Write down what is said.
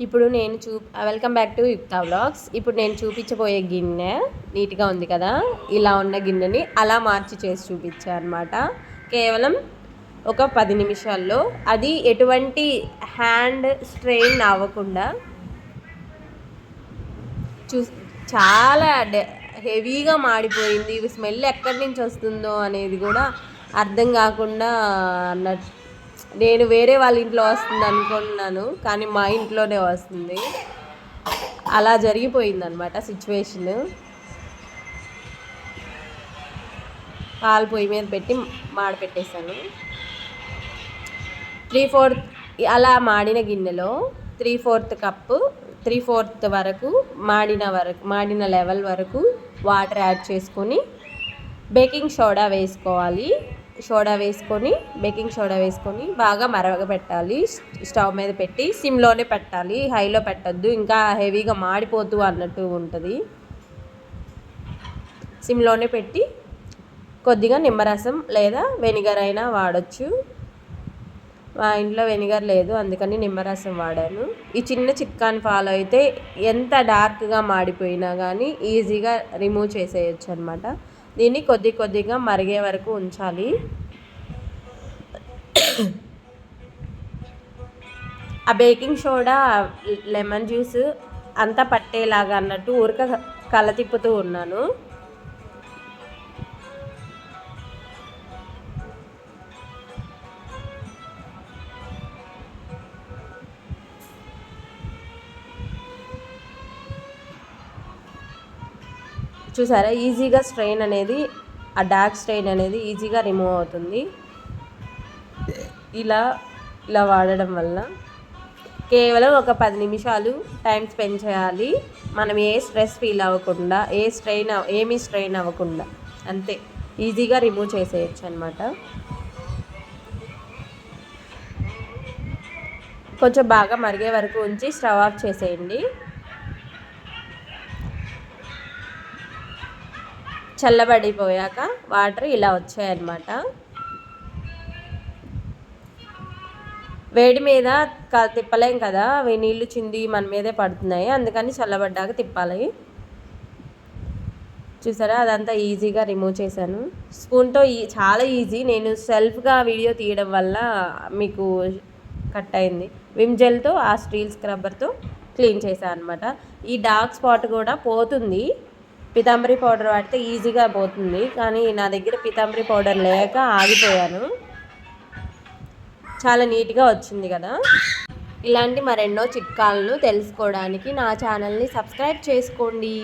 ఇప్పుడు నేను చూ welcome back to Yukta vlogs ఇప్పుడు నేను చూపించబోయే గిన్నె నీట్గా ఉంది కదా? ఇలా ఉన్న గిన్నెని అలా మార్చి చేసి చూపించా అనమాట కేవలం ఒక పది నిమిషాల్లో. అది ఎటువంటి హ్యాండ్ స్ట్రెయిన్ అవ్వకుండా చూ చాలా హెవీగా మాడిపోయింది. స్మెల్ ఎక్కడి నుంచి వస్తుందో అనేది కూడా అర్థం కాకుండా అన్నట్టు నేను వేరే వాళ్ళ ఇంట్లో వస్తుంది అనుకున్నాను కానీ మా ఇంట్లోనే వస్తుంది. అలా జరిగిపోయింది అనమాట సిచ్యువేషన్. పాలు పొయ్యి మీద పెట్టి మాడ పెట్టేశాను. త్రీ ఫోర్త్ అలా మాడిన గిన్నెలో three fourth cup three fourth వరకు మాడిన వరకు మాడిన లెవెల్ వరకు వాటర్ యాడ్ చేసుకొని బేకింగ్ సోడా వేసుకోవాలి. సోడా వేసుకొని బేకింగ్ సోడా వేసుకొని బాగా మరగబెట్టాలి స్టవ్ మీద పెట్టి సిమ్లోనే పెట్టాలి. హైలో పెట్టద్దు. ఇంకా హెవీగా మాడిపోతూ అన్నట్టు ఉంటుంది. సిమ్లోనే పెట్టి కొద్దిగా నిమ్మరసం లేదా వెనిగర్ అయినా వాడచ్చు. మా ఇంట్లో వెనిగర్ లేదు. అందుకని నిమ్మరసం వాడాను. ఈ చిన్న చిట్కాని ఫాలో అయితే ఎంత డార్క్గా మాడిపోయినా కానీ ఈజీగా రిమూవ్ చేసేయచ్చు అనమాట దీన్ని కొద్ది కొద్దిగా మరిగే వరకు ఉంచాలి. ఆ బేకింగ్ సోడా లెమన్ జ్యూస్ అంతా పట్టేలాగా అన్నట్టు ఊరక కల తిప్పుతూ ఉన్నాను. చూసారా? ఈజీగా స్ట్రెయిన్ అనేది ఆ డార్క్ స్ట్రెయిన్ అనేది ఈజీగా రిమూవ్ అవుతుంది. ఇలా ఇలా వాడడం వల్ల కేవలం ఒక పది నిమిషాలు టైం స్పెండ్ చేయాలి. మనం ఏ స్ట్రెస్ ఫీల్ అవ్వకుండా ఏ స్ట్రెయిన్ ఏమీ స్ట్రెయిన్ అవ్వకుండా అంతే. ఈజీగా రిమూవ్ చేసేయచ్చు అనమాట కొంచెం బాగా మరిగే వరకు ఉంచి స్టవ్ ఆఫ్ చేసేయండి. చల్లబడిపోయాక వాటర్ ఇలా వచ్చాయన్నమాట. వేడి మీద తిప్పలేం కదా అవి నీళ్ళు చింది మన మీదే పడుతున్నాయి అందుకని చల్లబడ్డాక తిప్పాలి. చూసారా? అదంతా ఈజీగా రిమూవ్ చేశాను. స్పూన్తో ఈ చాలా ఈజీ. నేను సెల్ఫ్గా వీడియో తీయడం వల్ల మీకు కట్ అయింది. విమ్ జెల్తో ఆ స్టీల్ స్క్రబ్బర్తో క్లీన్ చేశాను అనమాట ఈ డార్క్ స్పాట్ కూడా పోతుంది. పితాంబరి పౌడర్ వాడితే ఈజీగా పోతుంది. కానీ నా దగ్గర పితాంబరి పౌడర్ లేక ఆగిపోయాను. చాలా నీట్గా వచ్చింది కదా. ఇలాంటి మరెన్నో చిట్కాలను తెలుసుకోవడానికి నా ఛానల్ని సబ్స్క్రైబ్ చేసుకోండి.